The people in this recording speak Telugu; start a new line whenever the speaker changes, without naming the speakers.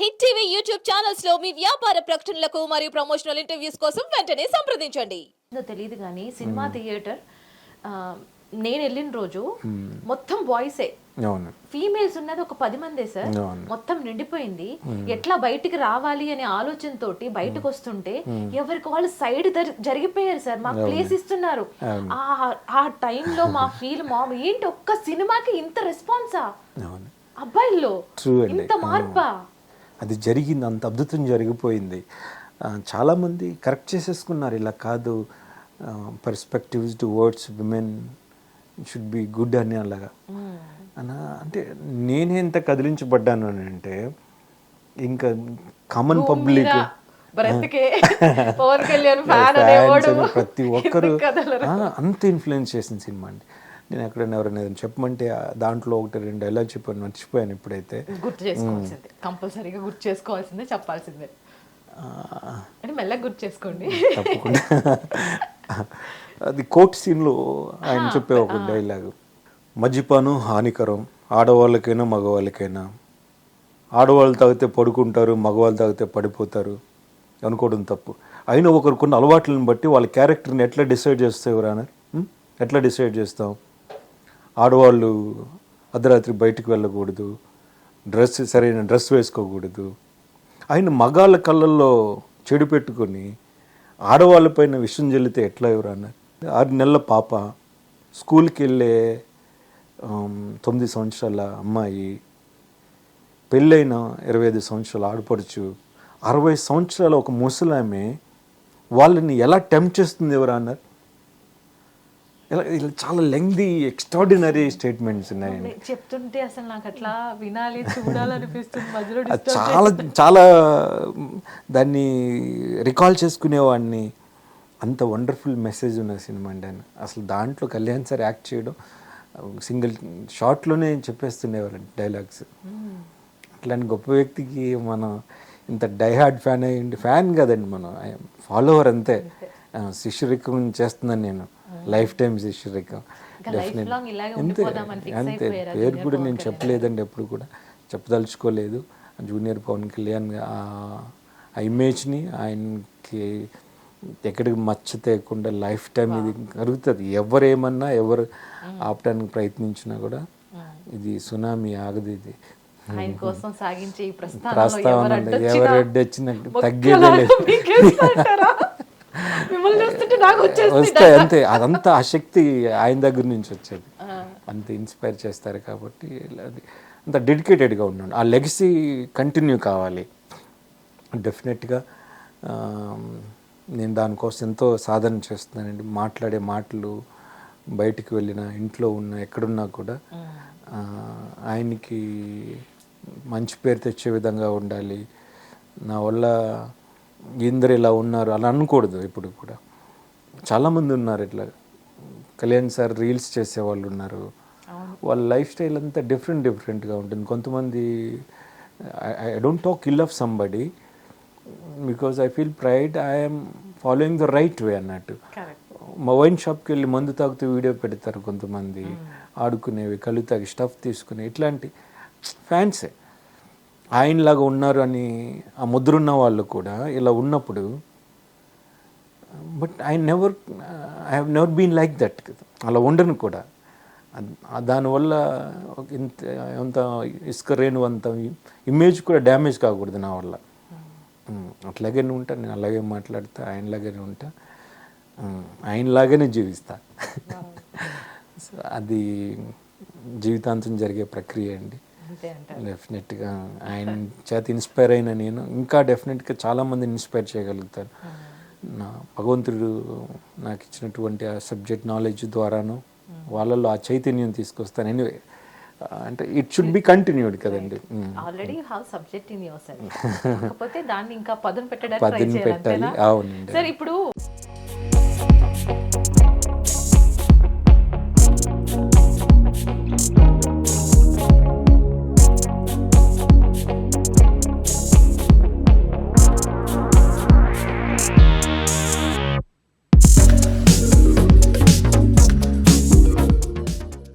హిట్ టీవీ యూట్యూబ్ ఛానల్స్లో మీ వ్యాపార ప్రకటనలకు మరియు ప్రమోషనల్ ఇంటర్వ్యూస్ కోసం వెంటనే సంప్రదించండి.
తెలియదు కానీ సినిమా థియేటర్ నేను వెళ్ళిన రోజు మొత్తం బాయ్సే.
అవును.
ఫీమేల్స్ ఉన్నది ఒక పది మందే సార్. మొత్తం నిండిపోయింది. ఎట్లా బయటికి రావాలి అనే ఆలోచనతోటి బయటకు వస్తుంటే ఎవరికి వాళ్ళు సైడ్ జరిగిపోయారు సార్. మాకు ప్లేస్ ఇస్తున్నారు. ఆ ఆ టైంలో మా ఫీల్ మా ఏంటి ఒక్క సినిమాకి ఇంత రెస్పాన్సా?
అవును.
అబ్బాయిల్లో. ఇంత మార్పా?
అది జరిగింది అంత అద్భుతం జరిగిపోయింది. చాలామంది కరెక్ట్ చేసేసుకున్నారు. ఇలా కాదు perspectives towards women should be good అని అలాగా. అనా అంటే నేనే ఎంత కదిలించబడ్డాను అని అంటే ఇంకా కామన్ పబ్లిక్ ప్రతి ఒక్కరు అంత ఇన్ఫ్లుయెన్స్ చేసిన సినిమా అండి. నేను ఎక్కడైనా ఎవరైనా చెప్పమంటే దాంట్లో ఒకటి రెండు డైలాగ్ చెప్పాను మర్చిపోయాను ఇప్పుడైతే.
గుర్తు చేసుకోవాల్సిందే. కంపల్సరీగా గుర్తు చేసుకోవాల్సిందే చెప్పాల్సిందే. అంటే మెల్లగా గుర్తు చేసుకోండి.
తప్పకుండా. అది కోర్ట్ సీన్లో ఆయన చెప్పే ఒక డైలాగ్. మద్యపానం హానికరం ఆడవాళ్ళకైనా మగవాళ్ళకైనా. ఆడవాళ్ళు తాగితే పడుకుంటారు మగవాళ్ళు తాగితే పడిపోతారు. అనుకోవడం తప్పు. అయినా ఒకరు కొన్ని అలవాట్లను బట్టి వాళ్ళ క్యారెక్టర్ని ఎట్లా డిసైడ్ చేస్తావు రానా? ఎట్లా డిసైడ్ చేస్తాం ఆడవాళ్ళు అర్ధరాత్రి బయటికి వెళ్ళకూడదు. డ్రెస్ సరైన డ్రెస్ వేసుకోకూడదు. ఆయన మగాళ్ళ కళ్ళల్లో చెడు పెట్టుకొని ఆడవాళ్ళపైన విషం చెల్లితే ఎట్లా ఎవరన్నా ఆరు నెలల పాప స్కూల్కి వెళ్ళే తొమ్మిది సంవత్సరాల అమ్మాయి పెళ్ళైన ఇరవై ఐదు సంవత్సరాలు ఆడపడుచు అరవై సంవత్సరాల ఒక ముసలామె వాళ్ళని ఎలా టెంప్ట్ చేస్తుంది ఎవరు అన్నారు? ఇలా ఇలా చాలా లెంగ్ది ఎక్స్ట్రాడినరీ స్టేట్మెంట్స్ ఉన్నాయండి
చెప్తుంటే అసలు నాకు అట్లా వినాలి చూడాలనిపిస్తుంది మధ్యలో
చాలా చాలా దాన్ని రికాల్ చేసుకునేవాడిని. అంత వండర్ఫుల్ మెసేజ్ ఉన్న సినిమా అండి ఆయన అసలు దాంట్లో కళ్యాణ్ సార్ యాక్ట్ చేయడం సింగిల్ షార్ట్లోనే చెప్పేస్తుండేవారు డైలాగ్స్ అట్లాంటి గొప్ప వ్యక్తికి మనం ఇంత డైహార్డ్ ఫ్యాన్ అయ్యింది ఫ్యాన్ కదండి మనం ఫాలోవర్ అంతే. ఆ, శిష్యరికం చేస్తున్నాను నేను. లైఫ్ టైం శిష్యరికం అంతే అంతే. పేరు కూడా నేను చెప్పలేదండి ఎప్పుడు కూడా. చెప్పదలుచుకోలేదు. జూనియర్ పవన్ కళ్యాణ్ ఆ ఇమేజ్ని ఆయనకి ఎక్కడికి మచ్చ తేకుండా లైఫ్ టైం ఇది కలుగుతుంది ఎవరేమన్నా ఎవరు ఆపడానికి ప్రయత్నించినా కూడా ఇది సునామీ ఆగదు ఇది.
ఆయన కోసం సాగించే ఈ ప్రస్థానంలో
ప్రస్తావన
ఎవరు అడ్డొచ్చినా
తగ్గేదే లేదు.
మొక్కలాగా మీకేస్తారంటారా? మిమ్మల్ని చూస్తుంటే నాకు వచ్చేస్తుంది
వస్తాయి అంతే అదంతా ఆ శక్తి ఆయన దగ్గర నుంచి వచ్చేది. అంత ఇన్స్పైర్ చేస్తారు కాబట్టి అది. అంత డెడికేటెడ్గా ఉన్నాడు ఆ లెగసీ కంటిన్యూ కావాలి. డెఫినెట్గా నేను దానికోసం ఎంతో సాధన చేస్తున్నానండి. మాట్లాడే మాటలు బయటికి వెళ్ళిన ఇంట్లో ఉన్న ఎక్కడున్నా కూడా ఆయనకి మంచి పేరు తెచ్చే విధంగా ఉండాలి. నా వల్ల ఇందరు ఇలా ఉన్నారు అలా అనకూడదు ఇప్పుడు కూడా. చాలామంది ఉన్నారు ఇట్లా. కళ్యాణ్ సార్ రీల్స్ చేసే వాళ్ళు ఉన్నారు వాళ్ళ లైఫ్ స్టైల్ అంతా డిఫరెంట్ డిఫరెంట్గా ఉంటుంది. కొంతమంది I don't talk ill of somebody because I feel pride I'm following the right way అన్నట్టు. మా వైన్ షాప్కి వెళ్ళి మందు తాగుతూ వీడియో పెడతారు కొంతమంది. ఆడుకునేవి కళ్ళు తాగి స్టఫ్ తీసుకునే ఇట్లాంటి ఫ్యాన్సే ఆయనలాగా ఉన్నారు అని ఆ ముద్రున్న వాళ్ళు కూడా ఇలా ఉన్నప్పుడు but I never I have never been like that అలా ఉండను కూడా. దానివల్ల ఇంత అంత ఇసుక రేణు అంత ఇమేజ్ కూడా డ్యామేజ్ కాకూడదు నా వల్ల. అట్లాగే ఉంటా నేను అలాగే మాట్లాడతా ఆయనలాగానే ఉంటా. ఆయనలాగానే జీవిస్తా. సో అది జీవితాంతం జరిగే ప్రక్రియ అండి. డెఫినెట్గా ఆయన చేత ఇన్స్పైర్ అయిన నేను. ఇంకా డెఫినెట్గా చాలామందిని ఇన్స్పైర్ చేయగలుగుతాను. నా భగవంతుడు నాకు ఇచ్చినటువంటి ఆ సబ్జెక్ట్ నాలెడ్జ్ ద్వారాను వాళ్ళలో ఆ చైతన్యం తీసుకొస్తాను. ఎనివే అంటే ఇట్ షుడ్ బి కంటిన్యూడ్ కదండి.
Already have subject in yourself కాకపోతే దాన్ని ఇంకా పదును పెట్టడానికి ట్రై
పదును
చేయాలి
పెట్టాలి. అవునండి.
సార్ ఇప్పుడు